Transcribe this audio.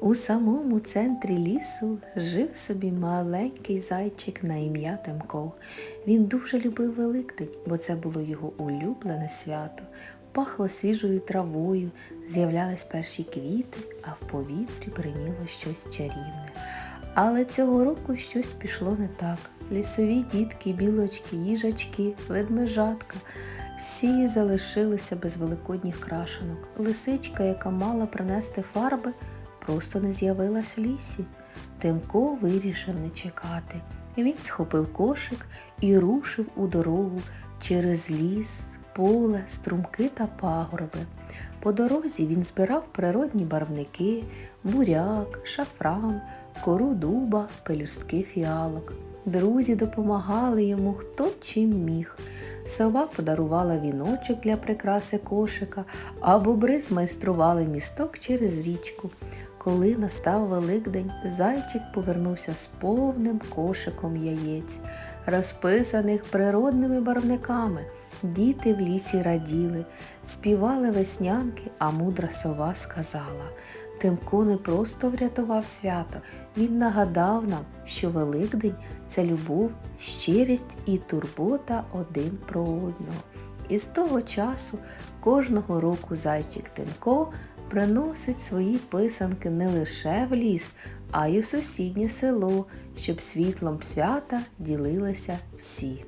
У самому центрі лісу жив собі маленький зайчик на ім'я Тимко. Він дуже любив Великдень, бо це було його улюблене свято. Пахло свіжою травою, з'являлись перші квіти, а в повітрі бриніло щось чарівне. Але цього року щось пішло не так. Лісові дітки, білочки, їжачки, ведмежатка. Всі залишилися без великодніх крашенок. Лисичка, яка мала принести фарби, просто не з'явилась в лісі. Тимко вирішив не чекати. Він схопив кошик і рушив у дорогу через ліс, поле, струмки та пагорби. По дорозі він збирав природні барвники, буряк, шафран, кору дуба, пелюстки фіалок. Друзі допомагали йому хто чим міг. Сова подарувала віночок для прикраси кошика, а бобри змайстрували місток через річку. Коли настав Великдень, зайчик повернувся з повним кошиком яєць, розписаних природними барвниками. Діти в лісі раділи, співали веснянки, а мудра сова сказала. Тимко не просто врятував свято, він нагадав нам, що Великдень це любов, щирість і турбота один про одного. І з того часу кожного року зайчик Тимко приносить свої писанки не лише в ліс, а й у сусіднє село, щоб світлом свята ділилися всі.